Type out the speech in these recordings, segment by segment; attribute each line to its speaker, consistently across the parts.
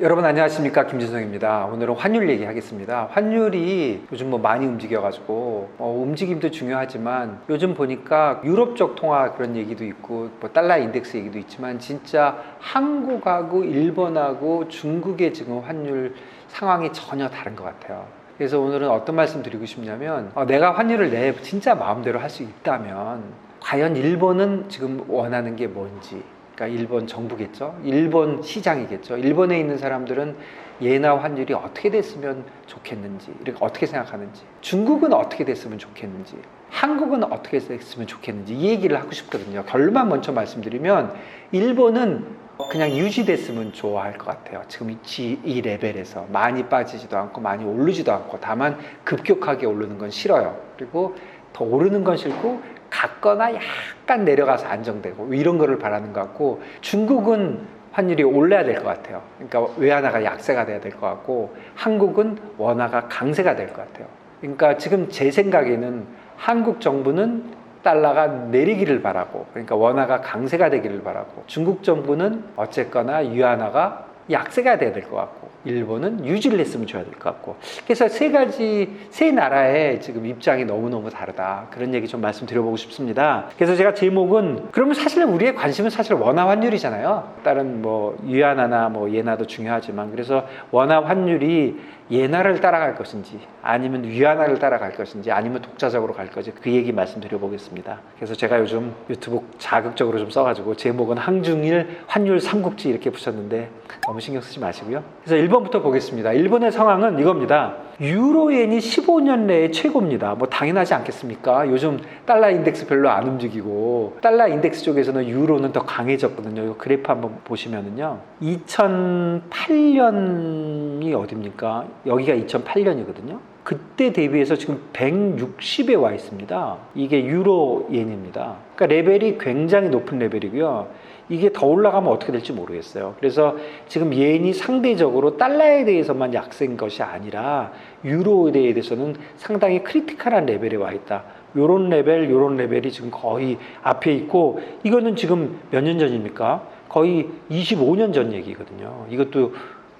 Speaker 1: 여러분 안녕하십니까 김진성입니다. 오늘은 환율 얘기하겠습니다. 환율이 요즘 뭐 많이 움직여가지고 어, 움직임도 중요하지만 요즘 보니까 유럽 쪽 통화 그런 얘기도 있고 뭐 달러 인덱스 얘기도 있지만 진짜 한국하고 일본하고 중국의 지금 환율 상황이 전혀 다른 것 같아요. 그래서 오늘은 어떤 말씀 드리고 싶냐면 어, 내가 환율을 내 진짜 마음대로 할 수 있다면 과연 일본은 지금 원하는 게 뭔지 그러니까 일본 정부겠죠. 일본 시장이겠죠. 일본에 있는 사람들은 예나 환율이 어떻게 됐으면 좋겠는지, 이렇게 어떻게 생각하는지, 중국은 어떻게 됐으면 좋겠는지, 한국은 어떻게 됐으면 좋겠는지 이 얘기를 하고 싶거든요. 결론만 먼저 말씀드리면 일본은 그냥 유지됐으면 좋아할 것 같아요. 지금 이, 지- 이 레벨에서 많이 빠지지도 않고 많이 오르지도 않고 다만 급격하게 오르는 건 싫어요. 그리고 더 오르는 건 싫고 갔거나 약간 내려가서 안정되고 이런 거를 바라는 것 같고 중국은 환율이 올라야 될 것 같아요. 그러니까 외환화가 약세가 돼야 될 것 같고 한국은 원화가 강세가 될 것 같아요. 그러니까 지금 제 생각에는 한국 정부는 달러가 내리기를 바라고 그러니까 원화가 강세가 되기를 바라고 중국 정부는 어쨌거나 유한화가 약세가 돼야 될 것 같고 일본은 유지를 했으면 좋아야 될 것 같고. 그래서 세 가지 세 나라의 지금 입장이 너무너무 다르다. 그런 얘기 좀 말씀드려보고 싶습니다. 그래서 제가 제목은 그러면 사실 우리의 관심은 사실 원화 환율이잖아요. 다른 뭐 유한화나 뭐 예나도 중요하지만 그래서 원화 환율이 예나를 따라갈 것인지 아니면 위안화를 따라갈 것인지 아니면 독자적으로 갈 것인지 그 얘기 말씀드려 보겠습니다. 그래서 제가 요즘 유튜브 자극적으로 좀 써가지고 제목은 항중일 환율 삼국지 이렇게 붙였는데 너무 신경 쓰지 마시고요. 그래서 1번부터 보겠습니다. 일본의 상황은 이겁니다. 유로엔이 15년 내에 최고입니다. 뭐 당연하지 않겠습니까? 요즘 달러 인덱스 별로 안 움직이고 달러 인덱스 쪽에서는 유로는 더 강해졌거든요. 이 그래프 한번 보시면은요. 2008년이 어딥니까? 여기가 2008년이거든요. 그때 대비해서 지금 160에 와 있습니다. 이게 유로엔입니다. 그러니까 레벨이 굉장히 높은 레벨이고요. 이게 더 올라가면 어떻게 될지 모르겠어요. 그래서 지금 예인이 상대적으로 달러에 대해서만 약세인 것이 아니라 유로에 대해서는 상당히 크리티컬한 레벨에 와 있다. 요런 레벨, 요런 레벨이 지금 거의 앞에 있고 이거는 지금 몇 년 전입니까? 거의 25년 전 얘기거든요. 이것도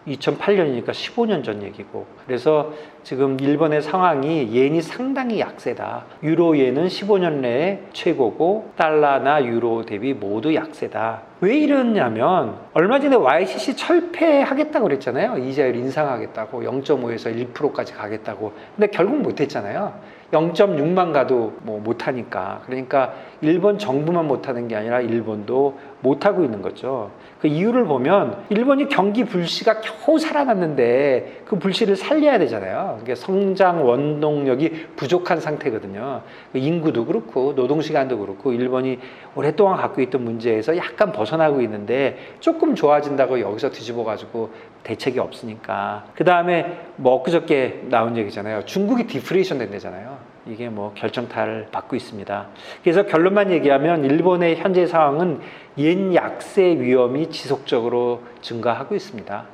Speaker 1: 2008년이니까 15년 전 얘기고 그래서 지금 일본의 상황이 예인이 상당히 약세다. 유로 예는 15년 내에 최고고 달러나 유로 대비 모두 약세다. 왜 이러냐면 얼마 전에 YCC 철폐하겠다고 그랬잖아요. 이자율 인상하겠다고 0.5에서 1%까지 가겠다고. 근데 결국 못했잖아요. 0.6만 가도 뭐 못하니까. 그러니까 일본 정부만 못하는 게 아니라 일본도 못하고 있는 거죠. 그 이유를 보면 일본이 경기 불씨가 겨우 살아났는데 그 불씨를 살려야 되잖아요. 그게 성장 원동력이 부족한 상태거든요. 그 인구도 그렇고 노동 시간도 그렇고 일본이 오랫동안 갖고 있던 문제에서 약간 벗어나고 있는데 조금 좋아진다고 여기서 뒤집어 가지고 대책이 없으니까. 그 다음에 뭐 엊그저께 나온 얘기잖아요. 중국이 디프레이션 된다잖아요. 이게 뭐 결정타를 받고 있습니다. 그래서 결론만 얘기하면 일본의 현재 상황은 yen 약세 위험이 지속적으로 증가하고 있습니다.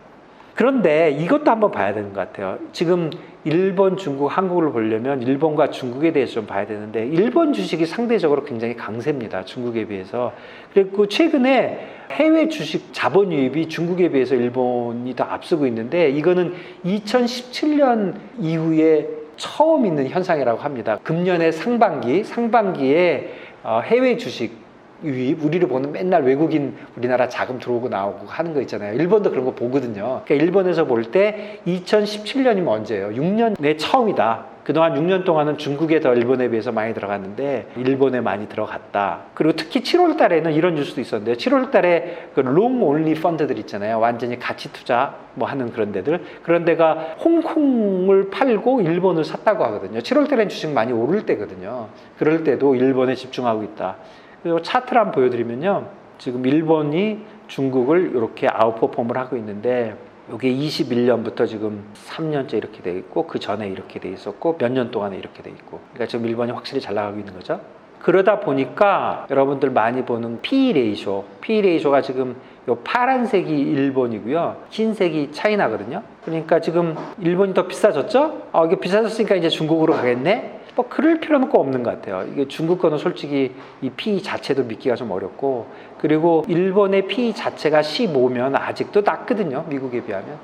Speaker 1: 그런데 이것도 한번 봐야 되는 것 같아요. 지금 일본, 중국, 한국을 보려면 일본과 중국에 대해서 좀 봐야 되는데 일본 주식이 상대적으로 굉장히 강세입니다. 중국에 비해서. 그리고 최근에 해외 주식 자본 유입이 중국에 비해서 일본이 더 앞서고 있는데 이거는 2017년 이후에 처음 있는 현상이라고 합니다. 금년의 상반기, 상반기에 어, 해외 주식 유입, 우리를 보는 맨날 외국인 우리나라 자금 들어오고 나오고 하는 거 있잖아요. 일본도 그런 거 보거든요. 그러니까 일본에서 볼 때 2017년이면 언제예요? 6년 내 처음이다. 그동안 6년 동안은 중국에 더 일본에 비해서 많이 들어갔는데 일본에 많이 들어갔다. 그리고 특히 7월 달에는 이런 뉴스도 있었는데 7월 달에 그 롱 온리 펀드들 있잖아요. 완전히 가치 투자 뭐 하는 그런 데들. 그런 데가 홍콩을 팔고 일본을 샀다고 하거든요. 7월 달엔 주식 많이 오를 때거든요. 그럴 때도 일본에 집중하고 있다. 그리고 차트를 한번 보여드리면요. 지금 일본이 중국을 이렇게 아웃퍼폼을 하고 있는데 이게 21년부터 지금 3년째 이렇게 돼 있고 그 전에 이렇게 돼 있었고 몇 년 동안에 이렇게 돼 있고 그러니까 지금 일본이 확실히 잘 나가고 있는 거죠. 그러다 보니까 여러분들 많이 보는 P 레이쇼, P 레이쇼가 지금 요 파란색이 일본이고요. 흰색이 차이나거든요. 그러니까 지금 일본이 더 비싸졌죠? 아, 이게 비싸졌으니까 이제 중국으로 가겠네? 뭐 그럴 필요는 꼭 없는 것 같아요. 이게 중국 거는 솔직히 이 P 자체도 믿기가 좀 어렵고 그리고 일본의 P 자체가 15면 아직도 낮거든요. 미국에 비하면.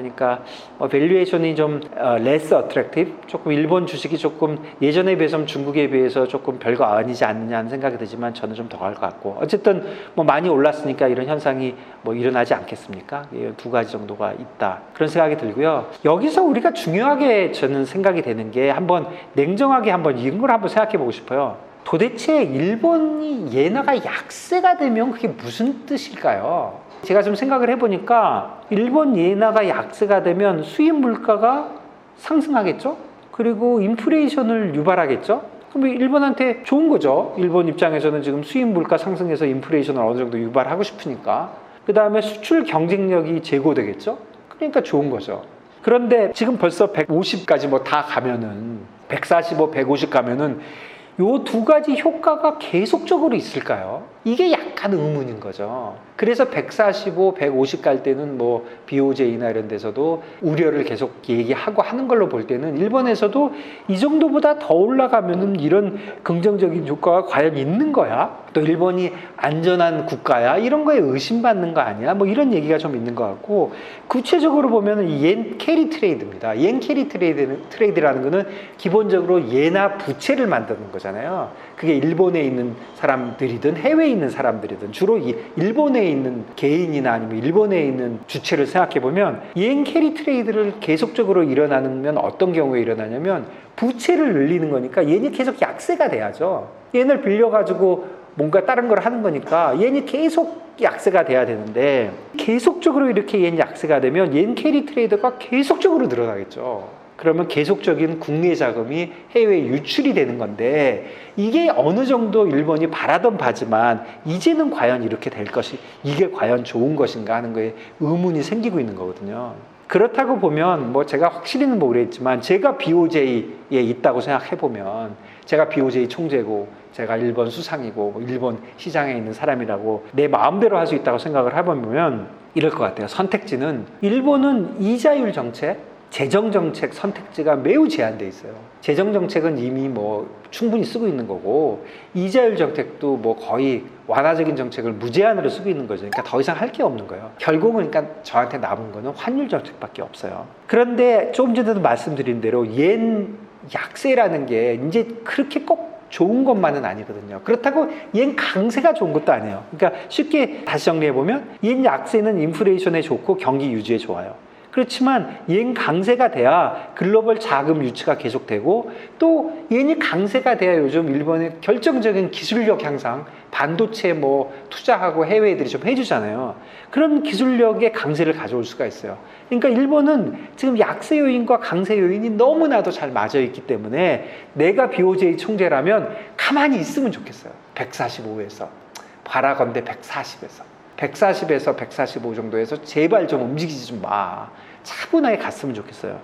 Speaker 1: 그러니까 어, 밸류에이션이 좀 어, less attractive, 조금 일본 주식이 조금 예전에 비해서 중국에 비해서 조금 별거 아니지 않느냐 하는 생각이 들지만 저는 좀 더 갈 것 같고 어쨌든 뭐 많이 올랐으니까 이런 현상이 뭐 일어나지 않겠습니까? 이두 가지 정도가 있다 그런 생각이 들고요. 여기서 우리가 중요하게 저는 생각이 되는 게 한번 냉정하게 한번 이런 걸 한번 생각해 보고 싶어요. 도대체 일본이 예나가 약세가 되면 그게 무슨 뜻일까요? 제가 좀 생각을 해보니까 일본 예나가 약세가 되면 수입 물가가 상승하겠죠? 그리고 인플레이션을 유발하겠죠? 그럼 일본한테 좋은 거죠. 일본 입장에서는 지금 수입 물가 상승해서 인플레이션을 어느 정도 유발하고 싶으니까. 그 다음에 수출 경쟁력이 제고되겠죠? 그러니까 좋은 거죠. 그런데 지금 벌써 150까지 뭐 다 가면은 145, 150 가면은 요 두 가지 효과가 계속적으로 있을까요? 이게 약간 의문인 거죠. 그래서 145, 150 갈 때는 뭐 BOJ나 이런 데서도 우려를 계속 얘기하고 하는 걸로 볼 때는 일본에서도 이 정도보다 더 올라가면은 이런 긍정적인 효과가 과연 있는 거야? 또 일본이 안전한 국가야? 이런 거에 의심받는 거 아니야? 뭐 이런 얘기가 좀 있는 것 같고 구체적으로 보면은 이옌 캐리 트레이드입니다. 옌 캐리 트레이드, 트레이드라는 거는 기본적으로 예나 부채를 만드는 거잖아요. 그게 일본에 있는 사람들이든 해외에 있는 사람들이든 주로 이 일본에 있는 개인이나 아니면 일본에 있는 주체를 생각해 보면 이행 캐리 트레이드를 계속적으로 일어나면 어떤 경우에 일어나냐면 부채를 늘리는 거니까 얘는 계속 약세가 돼야죠. 얘를 빌려가지고 뭔가 다른 걸 하는 거니까 얘는 계속 약세가 돼야 되는데 계속적으로 이렇게 옌 약세가 되면 옌 캐리 트레이드가 계속적으로 늘어나겠죠. 그러면 계속적인 국내 자금이 해외에 유출이 되는 건데 이게 어느 정도 일본이 바라던 바지만 이제는 과연 이렇게 될 것이 이게 과연 좋은 것인가 하는 거에 의문이 생기고 있는 거거든요. 그렇다고 보면 뭐 제가 확실히는 모르겠지만 제가 BOJ에 있다고 생각해 보면 제가 BOJ 총재고 제가 일본 수상이고 뭐 일본 시장에 있는 사람이라고 내 마음대로 할 수 있다고 생각을 해보면 이럴 것 같아요. 선택지는 일본은 이자율 정책 재정 정책 선택지가 매우 제한돼 있어요. 재정 정책은 이미 뭐 충분히 쓰고 있는 거고 이자율 정책도 뭐 거의 완화적인 정책을 무제한으로 쓰고 있는 거죠. 그러니까 더 이상 할 게 없는 거예요. 결국은 그러니까 저한테 남은 거는 환율 정책밖에 없어요. 그런데 조금 전에도 말씀드린 대로 옌 약세라는 게 이제 그렇게 꼭 좋은 것만은 아니거든요. 그렇다고 옌 강세가 좋은 것도 아니에요. 그러니까 쉽게 다시 정리해 보면 옌 약세는 인플레이션에 좋고 경기 유지에 좋아요. 그렇지만 옌 강세가 돼야 글로벌 자금 유치가 계속되고 또 옌이 강세가 돼야 요즘 일본의 결정적인 기술력 향상 반도체 뭐 투자하고 해외 애들이 좀 해주잖아요. 그런 기술력의 강세를 가져올 수가 있어요. 그러니까 일본은 지금 약세 요인과 강세 요인이 너무나도 잘 맞아 있기 때문에 내가 BOJ 총재라면 가만히 있으면 좋겠어요. 145에서 바라건대 140에서 140에서 145 정도에서 제발 좀 움직이지 좀 마. 차분하게 갔으면 좋겠어요.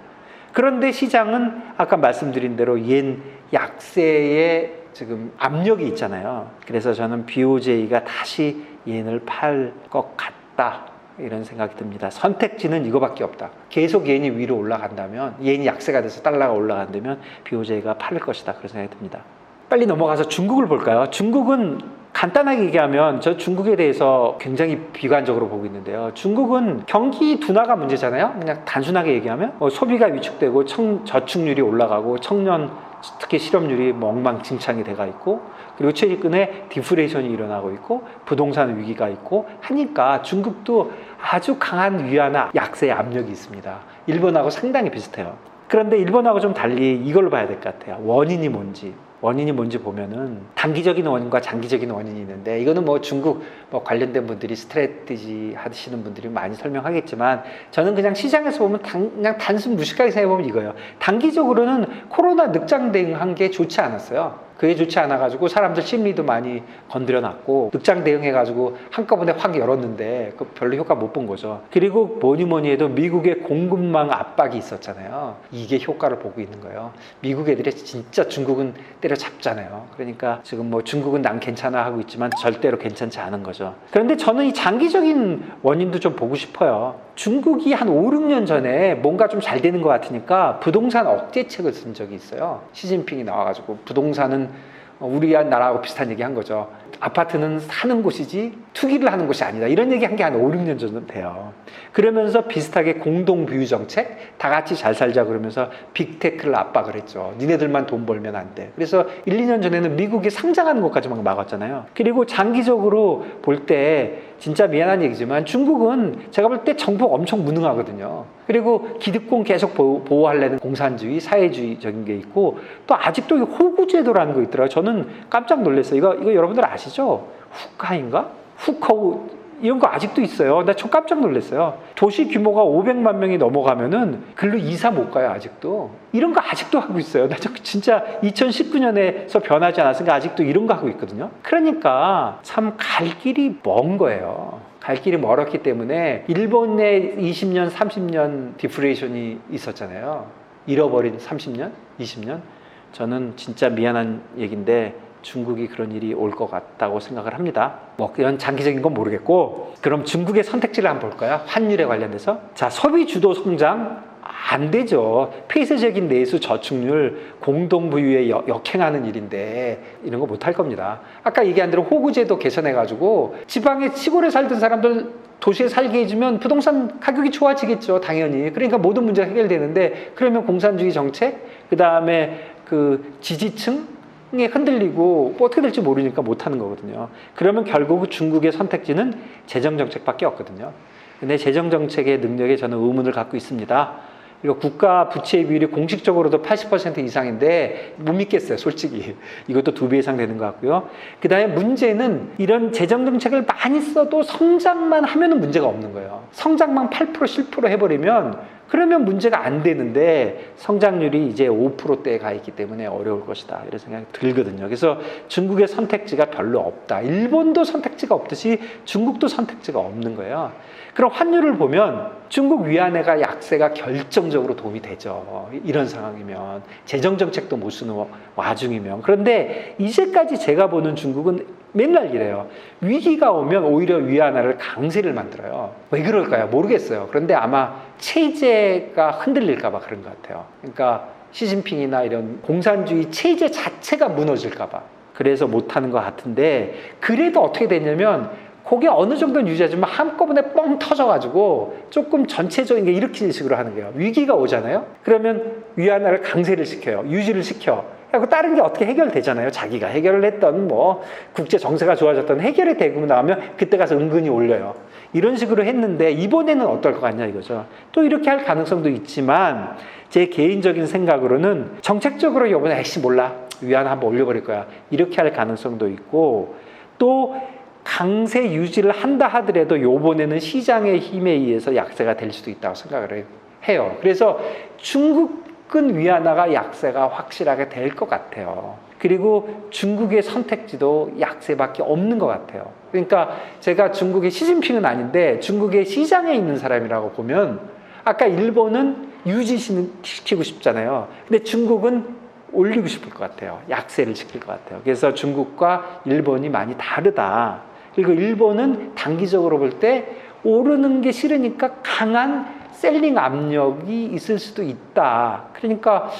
Speaker 1: 그런데 시장은 아까 말씀드린 대로 옌 약세의 지금 압력이 있잖아요. 그래서 저는 BOJ가 다시 옌을 팔 것 같다. 이런 생각이 듭니다. 선택지는 이거밖에 없다. 계속 옌이 위로 올라간다면, 옌이 약세가 돼서 달러가 올라간다면 BOJ가 팔 것이다. 그런 생각이 듭니다. 빨리 넘어가서 중국을 볼까요? 중국은 간단하게 얘기하면 저 중국에 대해서 굉장히 비관적으로 보고 있는데요. 중국은 경기 둔화가 문제잖아요. 그냥 단순하게 얘기하면 뭐 소비가 위축되고 청, 저축률이 올라가고 청년 특히 실업률이 뭐 엉망진창이 돼가 있고 그리고 최근에 디플레이션이 일어나고 있고 부동산 위기가 있고 하니까 중국도 아주 강한 위안화 약세의 압력이 있습니다. 일본하고 상당히 비슷해요. 그런데 일본하고 좀 달리 이걸로 봐야 될 것 같아요. 원인이 뭔지. 원인이 뭔지 보면은 단기적인 원인과 장기적인 원인이 있는데 이거는 뭐 중국 뭐 관련된 분들이 스트레티지 하시는 분들이 많이 설명하겠지만 저는 그냥 시장에서 보면 단, 그냥 단순 무식하게 생각해 보면 이거예요. 단기적으로는 코로나 늑장 대응한 게 좋지 않았어요. 그게 좋지 않아가지고 사람들 심리도 많이 건드려놨고 늑장 대응해가지고 한꺼번에 확 열었는데 그 별로 효과 못 본 거죠. 그리고 뭐니 뭐니 해도 미국의 공급망 압박이 있었잖아요. 이게 효과를 보고 있는 거예요. 미국 애들이 진짜 중국은 때려잡잖아요. 그러니까 지금 뭐 중국은 난 괜찮아 하고 있지만 절대로 괜찮지 않은 거죠. 그런데 저는 이 장기적인 원인도 좀 보고 싶어요. 중국이 한 5, 6년 전에 뭔가 좀 잘 되는 것 같으니까 부동산 억제책을 쓴 적이 있어요. 시진핑이 나와가지고 부동산은 우리 나라하고 비슷한 얘기 한 거죠. 아파트는 사는 곳이지 투기를 하는 곳이 아니다. 이런 얘기 한 게 한 5, 6년 전은 돼요. 그러면서 비슷하게 공동부유 정책, 다 같이 잘 살자 그러면서 빅테크를 압박을 했죠. 니네들만 돈 벌면 안 돼. 그래서 1, 2년 전에는 미국이 상장하는 것까지 막 막았잖아요. 그리고 장기적으로 볼때 진짜 미안한 얘기지만 중국은 제가 볼 때 정부 엄청 무능하거든요. 그리고 기득권 계속 보호, 보호 하려는 공산주의, 사회주의적인 게 있고 또 아직도 이 호구제도라는 거 있더라고요. 저는 깜짝 놀랐어요. 이거, 이거 여러분들 아시죠? 후카인가? 후커우 이런 거 아직도 있어요. 나좀 깜짝 놀랐어요. 도시 규모가 500만 명이 넘어가면은 글로 이사 못 가요, 아직도. 이런 거 아직도 하고 있어요. 나 진짜 2019년에서 변하지 않았으니까 아직도 이런 거 하고 있거든요. 그러니까 참 갈 길이 먼 거예요. 갈 길이 멀었기 때문에 일본의 20년, 30년 디프레이션이 있었잖아요. 잃어버린 30년, 20년. 저는 진짜 미안한 얘기인데 중국이 그런 일이 올 것 같다고 생각을 합니다. 뭐 이런 장기적인 건 모르겠고 그럼 중국의 선택지를 한번 볼까요? 환율에 관련돼서 자 소비 주도 성장 안 되죠. 폐쇄적인 내수 저축률 공동부유에 역행하는 일인데 이런 거 못 할 겁니다. 아까 얘기한 대로 호구제도 개선해가지고 지방에 시골에 살던 사람들 도시에 살게 해주면 부동산 가격이 좋아지겠죠. 당연히. 그러니까 모든 문제가 해결되는데 그러면 공산주의 정책, 그 다음에 그 지지층, 에 흔들리고 뭐 어떻게 될지 모르니까 못하는 거거든요. 그러면 결국 중국의 선택지는 재정 정책밖에 없거든요. 근데 재정 정책의 능력에 저는 의문을 갖고 있습니다. 이거 국가 부채 비율이 공식적으로도 80% 이상인데 못 믿겠어요, 솔직히. 이것도 두 배 이상 되는 것 같고요. 그 다음에 문제는 이런 재정 정책을 많이 써도 성장만 하면은 문제가 없는 거예요. 성장만 8% 10% 해버리면 그러면 문제가 안 되는데 성장률이 이제 5%대에 가 있기 때문에 어려울 것이다. 이런 생각이 들거든요. 그래서 중국의 선택지가 별로 없다. 일본도 선택지가 없듯이 중국도 선택지가 없는 거예요. 그럼 환율을 보면 중국 위안화가 약세가 결정적으로 도움이 되죠. 이런 상황이면 재정 정책도 못 쓰는 와중이면 그런데 이제까지 제가 보는 중국은 맨날 이래요. 위기가 오면 오히려 위안화를 강세를 만들어요. 왜 그럴까요? 모르겠어요. 그런데 아마 체제가 흔들릴까봐 그런 것 같아요. 그러니까 시진핑이나 이런 공산주의 체제 자체가 무너질까봐. 그래서 못하는 것 같은데 그래도 어떻게 됐냐면 그게 어느 정도는 유지하지만 한꺼번에 뻥 터져가지고 조금 전체적인 게 일으키는 식으로 하는 거예요. 위기가 오잖아요. 그러면 위안화를 강세를 시켜요. 유지를 시켜. 그리고 다른 게 어떻게 해결되잖아요. 자기가 해결을 했던 뭐 국제 정세가 좋아졌던 해결이 되고 나면 그때 가서 은근히 올려요. 이런 식으로 했는데 이번에는 어떨 것 같냐 이거죠. 또 이렇게 할 가능성도 있지만 제 개인적인 생각으로는 정책적으로 이번에 애씨 몰라 위안화 한번 올려버릴 거야 이렇게 할 가능성도 있고 또 강세 유지를 한다 하더라도 요번에는 시장의 힘에 의해서 약세가 될 수도 있다고 생각을 해요. 그래서 중국은 위안화가 약세가 확실하게 될 것 같아요. 그리고 중국의 선택지도 약세밖에 없는 것 같아요. 그러니까 제가 중국의 시진핑은 아닌데 중국의 시장에 있는 사람이라고 보면 아까 일본은 유지시키고 싶잖아요. 근데 중국은 올리고 싶을 것 같아요. 약세를 시킬 것 같아요. 그래서 중국과 일본이 많이 다르다. 그리고 일본은 단기적으로 볼 때 오르는 게 싫으니까 강한 셀링 압력이 있을 수도 있다. 그러니까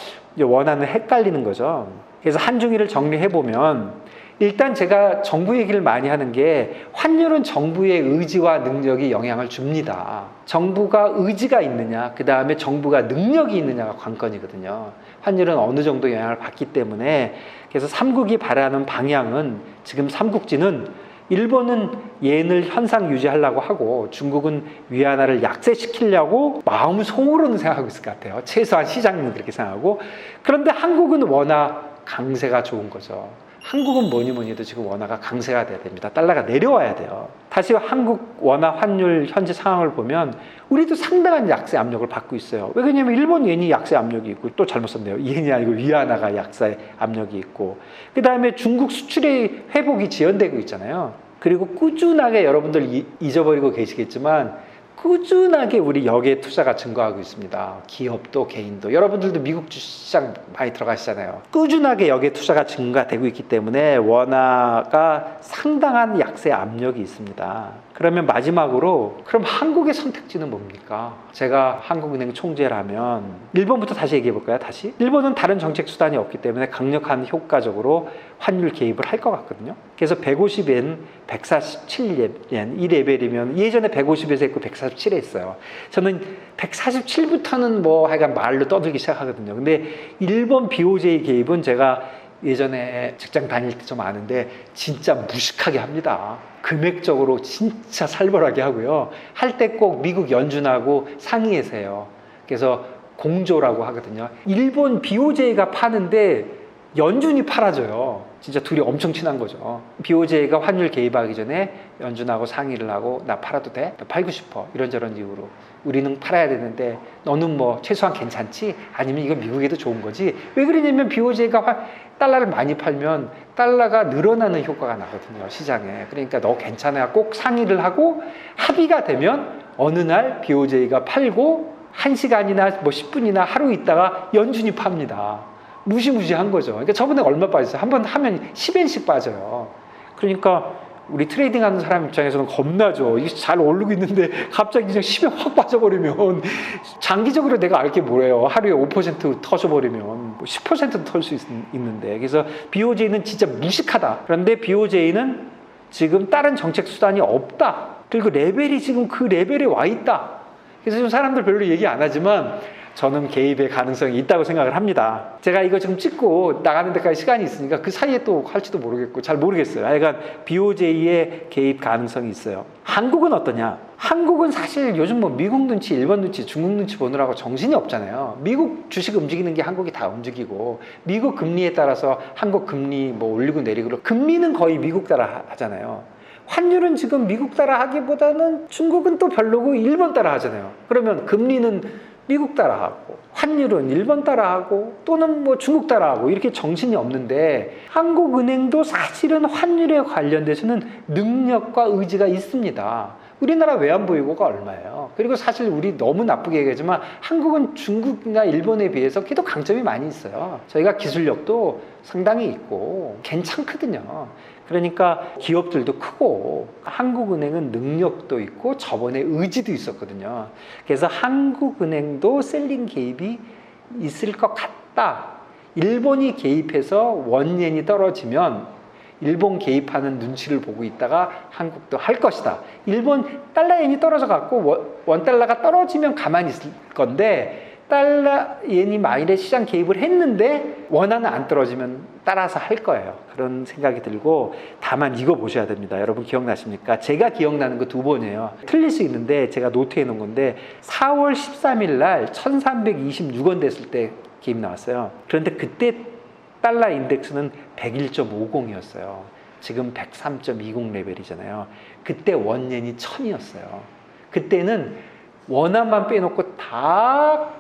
Speaker 1: 원하는 헷갈리는 거죠. 그래서 한중일을 정리해 보면 일단 제가 정부 얘기를 많이 하는 게 환율은 정부의 의지와 능력이 영향을 줍니다. 정부가 의지가 있느냐, 그 다음에 정부가 능력이 있느냐가 관건이거든요. 환율은 어느 정도 영향을 받기 때문에 그래서 삼국이 바라는 방향은 지금 삼국지는 일본은 예을 현상 유지하려고 하고 중국은 위안화를 약세시키려고 마음 속으로는 생각하고 있을 것 같아요. 최소한 시장님은 그렇게 생각하고 그런데 한국은 워낙 강세가 좋은 거죠. 한국은 뭐니 뭐니 해도 지금 원화가 강세가 돼야 됩니다. 달러가 내려와야 돼요. 다시 한국 원화 환율 현재 상황을 보면 우리도 상당한 약세 압력을 받고 있어요. 왜 그러냐면 일본 yen이 약세 압력이 있고 또 잘못 썼네요. yen이 아니고 위안화가 약세 압력이 있고 그 다음에 중국 수출의 회복이 지연되고 있잖아요. 그리고 꾸준하게 여러분들 이- 잊어버리고 계시겠지만 꾸준하게 우리 역의 투자가 증가하고 있습니다. 기업도 개인도 여러분들도 미국 주시장 많이 들어가시잖아요. 꾸준하게 역의 투자가 증가되고 있기 때문에 원화가 상당한 약세 압력이 있습니다. 그러면 마지막으로 그럼 한국의 선택지는 뭡니까? 제가 한국은행 총재라면 일본부터 다시 얘기해 볼까요? 다시 일본은 다른 정책 수단이 없기 때문에 강력한 효과적으로 환율 개입을 할 것 같거든요. 그래서 150엔, 147엔 이 레벨이면 예전에 150에서 했고 147에 있어요. 저는 147부터는 뭐 하여간 말로 떠들기 시작하거든요. 근데 일본 BOJ 개입은 제가 예전에 직장 다닐 때 좀 아는데 진짜 무식하게 합니다. 금액적으로 진짜 살벌하게 하고요. 할 때 꼭 미국 연준하고 상의해서 해요. 그래서 공조라고 하거든요. 일본 BOJ가 파는데 연준이 팔아줘요. 진짜 둘이 엄청 친한 거죠. BOJ가 환율 개입하기 전에 연준하고 상의를 하고 나 팔아도 돼? 나 팔고 싶어. 이런저런 이유로. 우리는 팔아야 되는데 너는 뭐 최소한 괜찮지? 아니면 이거 미국에도 좋은 거지? 왜 그러냐면 BOJ가 달러를 많이 팔면 달러가 늘어나는 효과가 나거든요. 시장에. 그러니까 너 괜찮아. 꼭 상의를 하고 합의가 되면 어느 날 BOJ가 팔고 1시간이나 뭐 10분이나 하루 있다가 연준이 팝니다. 무시무시한 거죠. 그러니까 저번에 얼마 빠졌어요? 한 번 하면 10엔씩 빠져요. 그러니까 우리 트레이딩 하는 사람 입장에서는 겁나죠. 이게 잘 오르고 있는데 갑자기 그냥 10에 확 빠져버리면 장기적으로 내가 알게 뭐예요. 하루에 5% 터져버리면 10%털 수 있는데. 그래서 BOJ는 진짜 무식하다. 그런데 BOJ는 지금 다른 정책 수단이 없다. 그리고 레벨이 지금 그 레벨에 와 있다. 그래서 지금 사람들 별로 얘기 안 하지만 저는 개입의 가능성이 있다고 생각을 합니다. 제가 이거 지금 찍고 나가는 데까지 시간이 있으니까 그 사이에 또 할지도 모르겠고 잘 모르겠어요. 하여간 BOJ의 개입 가능성이 있어요. 한국은 어떠냐? 한국은 사실 요즘 뭐 미국 눈치, 일본 눈치, 중국 눈치 보느라고 정신이 없잖아요. 미국 주식 움직이는 게 한국이 다 움직이고 미국 금리에 따라서 한국 금리 뭐 올리고 내리고 금리는 거의 미국 따라 하잖아요. 환율은 지금 미국 따라 하기보다는 중국은 또 별로고 일본 따라 하잖아요. 그러면 금리는 미국 따라하고 환율은 일본 따라하고 또는 뭐 중국 따라하고 이렇게 정신이 없는데 한국은행도 사실은 환율에 관련돼서는 능력과 의지가 있습니다. 우리나라 외환보유고가 얼마예요? 그리고 사실 우리 너무 나쁘게 얘기하지만 한국은 중국이나 일본에 비해서 기도 강점이 많이 있어요. 저희가 기술력도 상당히 있고 괜찮거든요. 그러니까 기업들도 크고 한국은행은 능력도 있고 저번에 의지도 있었거든요. 그래서 한국은행도 셀링 개입이 있을 것 같다. 일본이 개입해서 원엔이 떨어지면 일본 개입하는 눈치를 보고 있다가 한국도 할 것이다. 일본 달러엔이 떨어져 갖고 원 달러가 떨어지면 가만히 있을 건데 달러 엔이 만일에 시장 개입을 했는데 원화는 안 떨어지면 따라서 할 거예요. 그런 생각이 들고 다만 이거 보셔야 됩니다. 여러분 기억나십니까? 제가 기억나는 거 두 번이에요. 틀릴 수 있는데 제가 노트해 놓은 건데 4월 13일 날 1326원 됐을 때 개입 나왔어요. 그런데 그때 달러 인덱스는 101.50이었어요. 지금 103.20 레벨이잖아요. 그때 원엔이 1000이었어요. 그때는 원화만 빼놓고 다,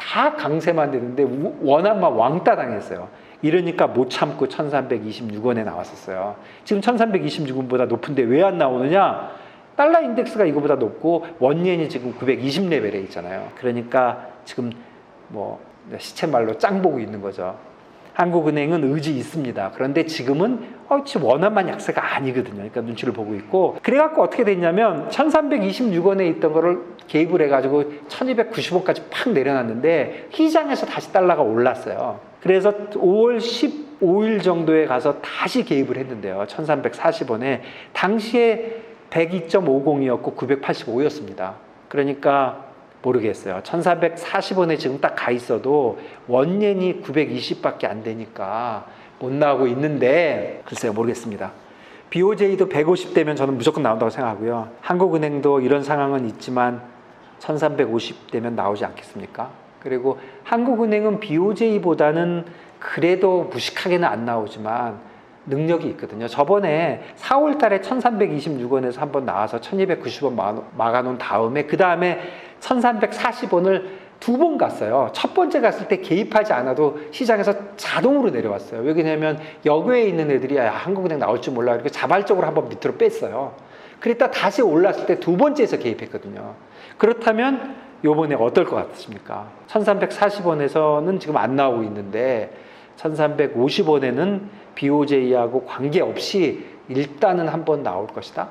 Speaker 1: 다 강세만 되는데 원화만 왕따 당했어요. 이러니까 못 참고 1326원에 나왔었어요. 지금 1326원보다 높은데 왜 안 나오느냐? 달러 인덱스가 이거보다 높고 원엔이 지금 920 레벨에 있잖아요. 그러니까 지금 뭐 시체 말로 짱 보고 있는 거죠. 한국은행은 의지 있습니다. 그런데 지금은 어, 지금 원화만 약세가 아니거든요. 그러니까 눈치를 보고 있고 그래갖고 어떻게 됐냐면 1326원에 있던 거를 개입을 해가지고 1290원까지 팍 내려놨는데 시장에서 다시 달러가 올랐어요. 그래서 5월 15일 정도에 가서 다시 개입을 했는데요. 1340원에 당시에 102.50이었고 985였습니다. 그러니까 모르겠어요. 1440원에 지금 딱 가 있어도 원엔이 920밖에 안 되니까 못 나오고 있는데 글쎄요 모르겠습니다. BOJ도 150대면 저는 무조건 나온다고 생각하고요. 한국은행도 이런 상황은 있지만 1350대면 나오지 않겠습니까? 그리고 한국은행은 BOJ보다는 그래도 무식하게는 안 나오지만 능력이 있거든요. 저번에 4월 달에 1326원에서 한번 나와서 1290원 막아놓은 다음에 그 다음에 1340원을 두 번 갔어요. 첫 번째 갔을 때 개입하지 않아도 시장에서 자동으로 내려왔어요. 왜냐면 여교에 있는 애들이 야, 한국은행 나올 줄 몰라. 이렇게 자발적으로 한번 밑으로 뺐어요. 그랬다 다시 올랐을 때 두 번째에서 개입했거든요. 그렇다면 요번에 어떨 것 같습니까? 1340원에서는 지금 안 나오고 있는데 1350원에는 BOJ하고 관계없이 일단은 한번 나올 것이다.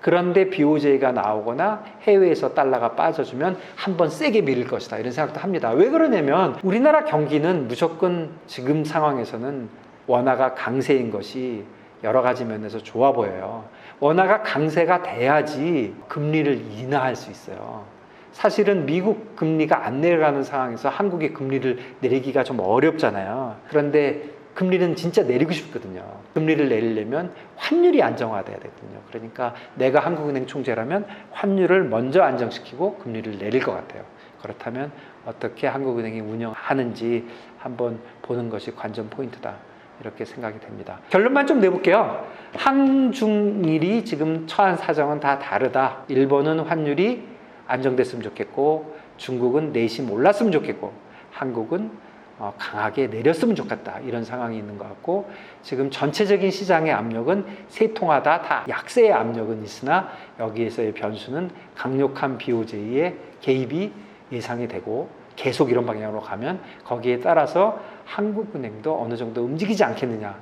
Speaker 1: 그런데 BOJ가 나오거나 해외에서 달러가 빠져주면 한 번 세게 밀릴 것이다. 이런 생각도 합니다. 왜 그러냐면 우리나라 경기는 무조건 지금 상황에서는 원화가 강세인 것이 여러 가지 면에서 좋아 보여요. 원화가 강세가 돼야지 금리를 인하할 수 있어요. 사실은 미국 금리가 안 내려가는 상황에서 한국의 금리를 내리기가 좀 어렵잖아요. 그런데 금리는 진짜 내리고 싶거든요. 금리를 내리려면 환율이 안정화돼야 되거든요. 그러니까 내가 한국은행 총재라면 환율을 먼저 안정시키고 금리를 내릴 것 같아요. 그렇다면 어떻게 한국은행이 운영하는지 한번 보는 것이 관전 포인트다. 이렇게 생각이 됩니다. 결론만 좀 내볼게요. 한중일이 지금 처한 사정은 다 다르다. 일본은 환율이 안정됐으면 좋겠고 중국은 내심 올랐으면 좋겠고 한국은 어, 강하게 내렸으면 좋겠다 이런 상황이 있는 것 같고 지금 전체적인 시장의 압력은 세통하다 다 약세의 압력은 있으나 여기에서의 변수는 강력한 BOJ의 개입이 예상이 되고 계속 이런 방향으로 가면 거기에 따라서 한국은행도 어느 정도 움직이지 않겠느냐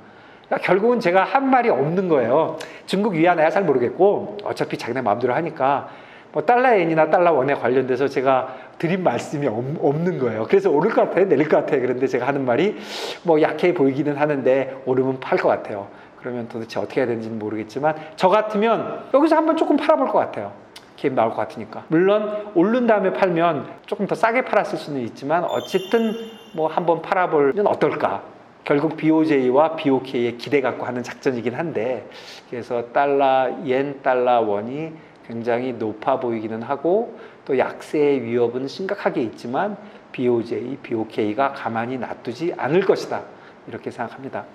Speaker 1: 그러니까 결국은 제가 한 말이 없는 거예요 중국 위안화야 잘 모르겠고 어차피 자기네 마음대로 하니까 뭐 달러 엔이나 달러 원에 관련돼서 제가 드린 말씀이 없는 거예요. 그래서 오를 것 같아, 내릴 것 같아. 그런데 제가 하는 말이 뭐 약해 보이기는 하는데 오르면 팔 것 같아요. 그러면 도대체 어떻게 해야 되는지는 모르겠지만 저 같으면 여기서 한번 조금 팔아볼 것 같아요. 기업 나올 것 같으니까. 물론 오른 다음에 팔면 조금 더 싸게 팔았을 수는 있지만 어쨌든 뭐 한번 팔아보면 어떨까. 결국 BOJ와 BOK의 기대 갖고 하는 작전이긴 한데 그래서 달러, 옌, 달러, 원이 굉장히 높아 보이기는 하고 또 약세의 위협은 심각하게 있지만 BOJ, BOK가 가만히 놔두지 않을 것이다. 이렇게 생각합니다.